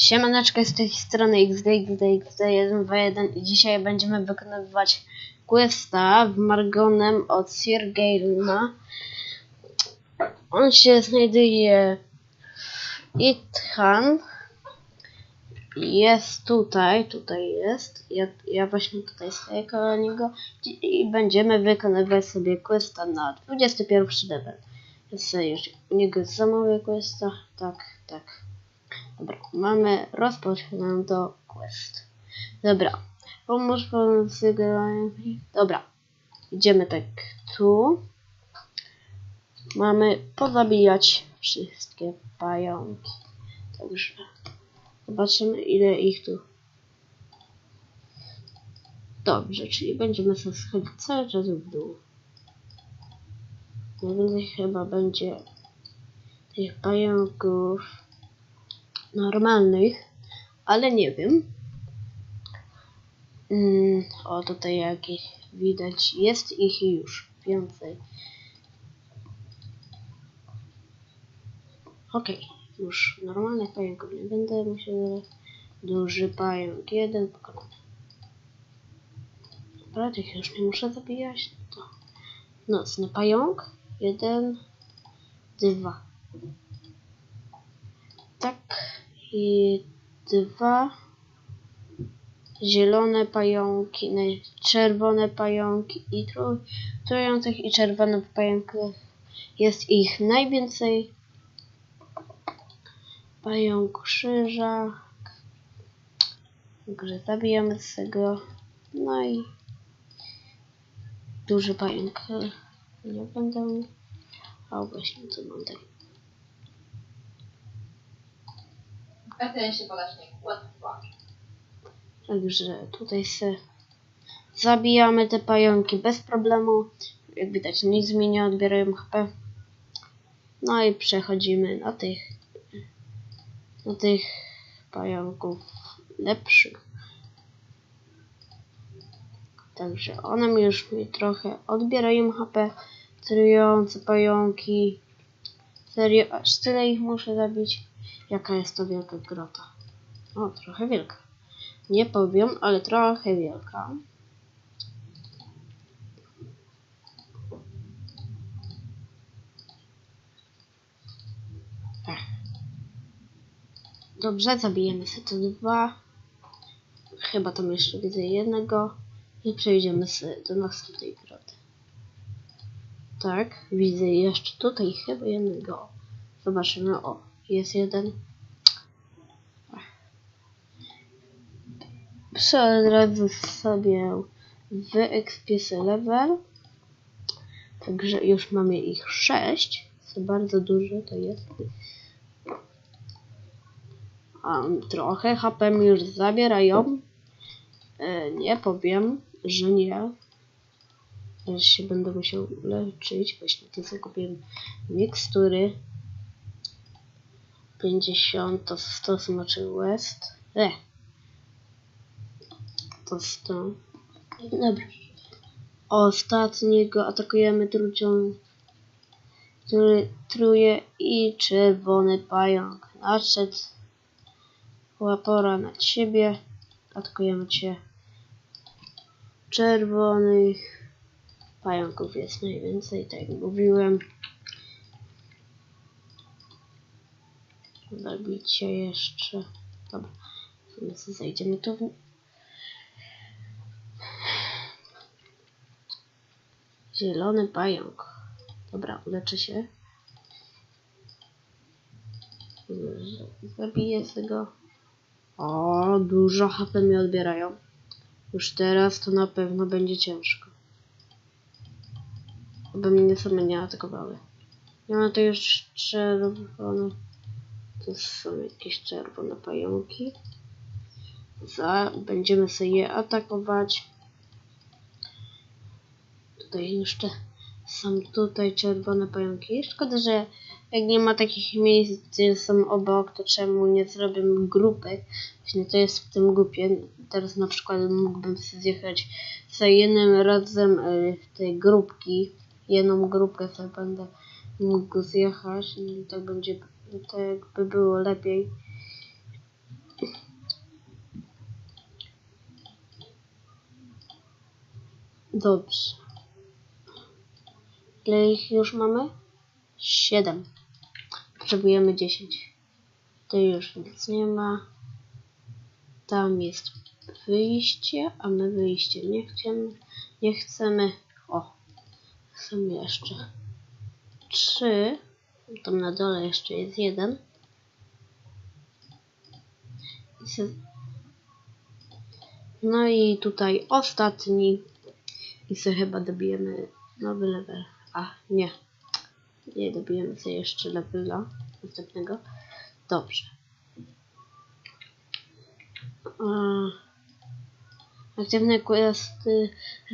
Siemaneczko, z tej strony XDXDXD121 i dzisiaj będziemy wykonywać questa w Margonem od Sir Gailna. On się znajduje w Ithan. Jest tutaj, tutaj jest. Ja, ja właśnie tutaj stoję koło niego i będziemy wykonywać sobie questa na 21 level. Sobie już niego zamawiam questa. Tak, tak. Dobra, mamy rozpoczynam quest. Dobra, pomóż sygnałem. Dobra, idziemy tak tu. Mamy pozabijać wszystkie pająki. Także zobaczymy ile ich tu. Dobrze, czyli będziemy sobie schodzić cały czas w dół. Najwięcej chyba będzie tych pająków normalnych, ale nie wiem. Mm, o, tutaj jakieś widać, jest ich już więcej. Ok, już normalnych pająków nie będę musiał. Duży pająk, jeden pokonany. Dobra, tych już nie muszę zabijać. To nocny pająk, jeden, dwa. Tak i dwa zielone pająki, czerwone pająki i trujących i czerwonych pająków. Jest ich najwięcej. Pająk krzyża. Także zabijamy z tego. No i duży pająk. Nie będę. A właśnie, co mam tak. A ten się podać nie łatwo. Także tutaj se zabijamy te pająki bez problemu. Jak widać nic mi nie odbierają HP. No i przechodzimy na tych na tych pająków lepszych. Także one mi już mi trochę odbierają HP. Trujące pająki. Serio, aż tyle ich muszę zabić. Jaka jest to wielka grota? O, trochę wielka. Nie powiem, ale trochę wielka. Ech. Dobrze, zabijemy sobie te dwa. Chyba tam jeszcze widzę jednego. I przejdziemy do następnej groty. Tak, widzę jeszcze tutaj chyba jednego. Zobaczymy, o, jest jeden. Przy od razu sobie wyekspię level. Także już mamy ich 6. Co bardzo dużo to jest. A, trochę HP mi już zabierają. E, nie powiem, że nie. Teraz się będę musiał leczyć. Właśnie to zakupiłem mikstury. 50 to 100 smoczy West. E. To 100. Dobra. Ostatniego atakujemy trucią, który truje i czerwony pająk. Nadszedł łapora na ciebie. Atakujemy cię. Czerwonych pająków jest najwięcej, tak jak mówiłem. Zabicie jeszcze. Dobra. Zejdziemy tu. Zielony pająk. Dobra, uleczę się. Zabiję tego. O, dużo HP mi odbierają. Już teraz to na pewno będzie ciężko. Aby mnie same nie atakowały. Ja mam to już czerwone. To są jakieś czerwone pająki. Za, będziemy sobie je atakować. Tutaj jeszcze są tutaj czerwone pająki. Szkoda, że jak nie ma takich miejsc, gdzie są obok, to czemu nie zrobię grupy? Właśnie to jest w tym grupie. Teraz na przykład mógłbym sobie zjechać za jednym razem y, tej grupki. Jedną grupkę sobie będę mógł zjechać i tak będzie, to jakby było lepiej. Dobrze. Ile ich już mamy? Siedem. Potrzebujemy dziesięć. To już nic nie ma. Tam jest wyjście, a my wyjście nie chcemy. Nie chcemy. O, chcemy jeszcze trzy. Tam na dole jeszcze jest jeden. No i tutaj ostatni. I sobie chyba dobijemy nowy level. A, nie. Nie, dobijemy sobie jeszcze levela następnego. Dobrze. Aktywne questy,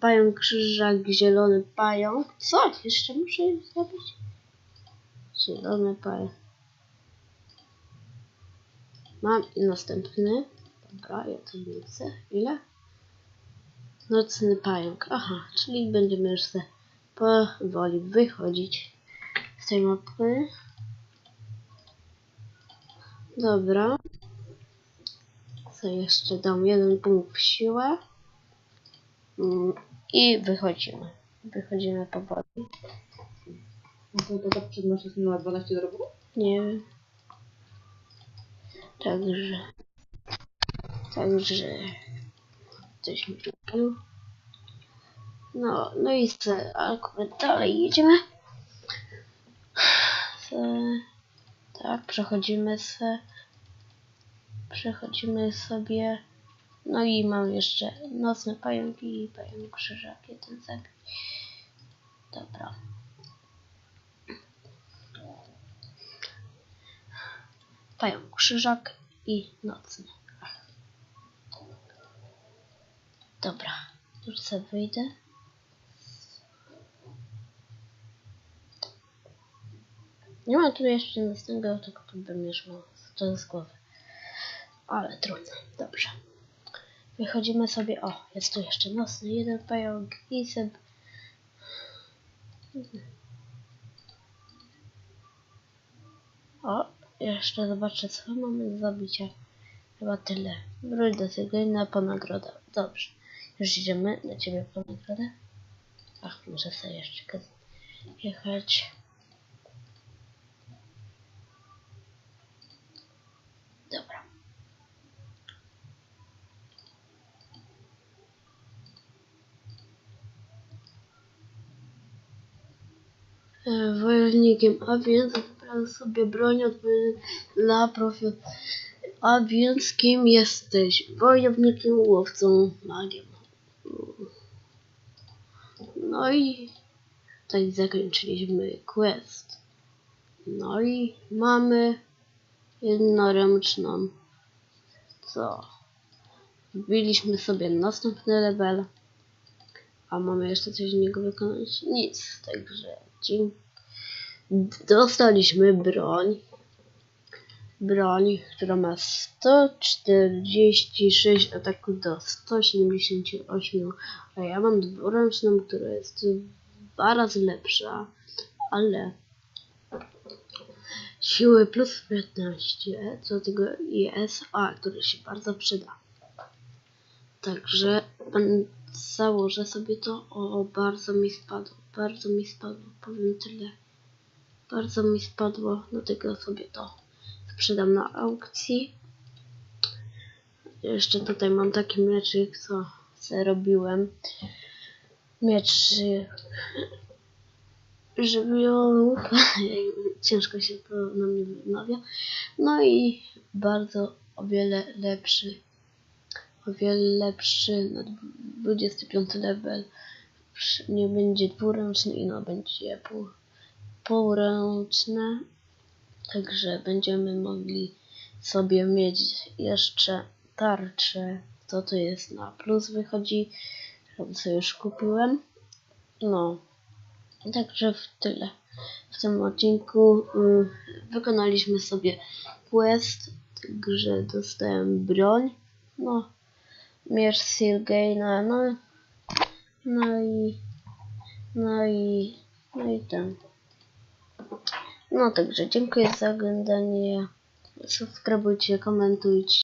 pająk krzyżak, zielony pająk. Co? Jeszcze muszę zrobić? Zielony pająk. Mam i następny. Dobra, ja to nie chcę. Ile? Nocny pająk. Aha, czyli będziemy już se powoli wychodzić z tej mapy. Dobra. Co jeszcze dam jeden punkt w siłę. Mm, I wychodzimy. Wychodzimy powoli. No to tak przed naszą miała 12 dorobów? Nie. Także. Także. Coś mi kupił. No, no i se, akurat dalej jedziemy. Se, tak, przechodzimy se. Przechodzimy sobie. No i mam jeszcze nocny pająk i pająk krzyżak. Jeden zabić. Dobra. Pająk krzyżak i nocny. Dobra, już sobie wyjdę. Nie mam tu jeszcze nocnego, tylko tu bym już miał to z głowy. Ale trudno, dobrze. Wychodzimy sobie, o, jest tu jeszcze nocny, jeden pająk i sobie... O, jeszcze zobaczę, co mamy do zabicia. Chyba tyle. Wróć do tego inna po nagrodę. Dobrze. Już idziemy do ciebie po nagrodę. Ach, muszę sobie jeszcze jechać. Dobra. E, Wojownikiem, a więc wybrałem sobie broń dla profil. A więc kim jesteś? Wojownikiem, łowcą, magiem. No i tak zakończyliśmy quest. No i mamy jednoręczną. Co? Wbiliśmy sobie następny level. A mamy jeszcze coś z niego wykonać? Nic, także dzięki. Dostaliśmy broń. Broń, która ma 146 ataku do 178, a ja mam dwuręczną, która jest dwa razy lepsza, ale siły plus 15, co tego ISA, który się bardzo przyda. Także założę sobie to. O, bardzo mi spadło, bardzo mi spadło, powiem tyle. Bardzo mi spadło, dlatego sobie to sprzedam na aukcji. Jeszcze tutaj mam taki mieczyk, co sobie robiłem. Miecz żywiołów. Ciężko się to na mnie wymawia. No i bardzo o wiele lepszy. O wiele lepszy na 25 level. Nie będzie dwuręczny, no będzie pół, półręczne. Także będziemy mogli sobie mieć jeszcze tarczę. Co to jest na plus wychodzi. To sobie już kupiłem. No. Także w tyle. W tym odcinku y, wykonaliśmy sobie quest. Także dostałem broń. No. Miecz Silgaina. No. No i. No i. No i ten. No także dziękuję za oglądanie. Subskrybujcie, komentujcie.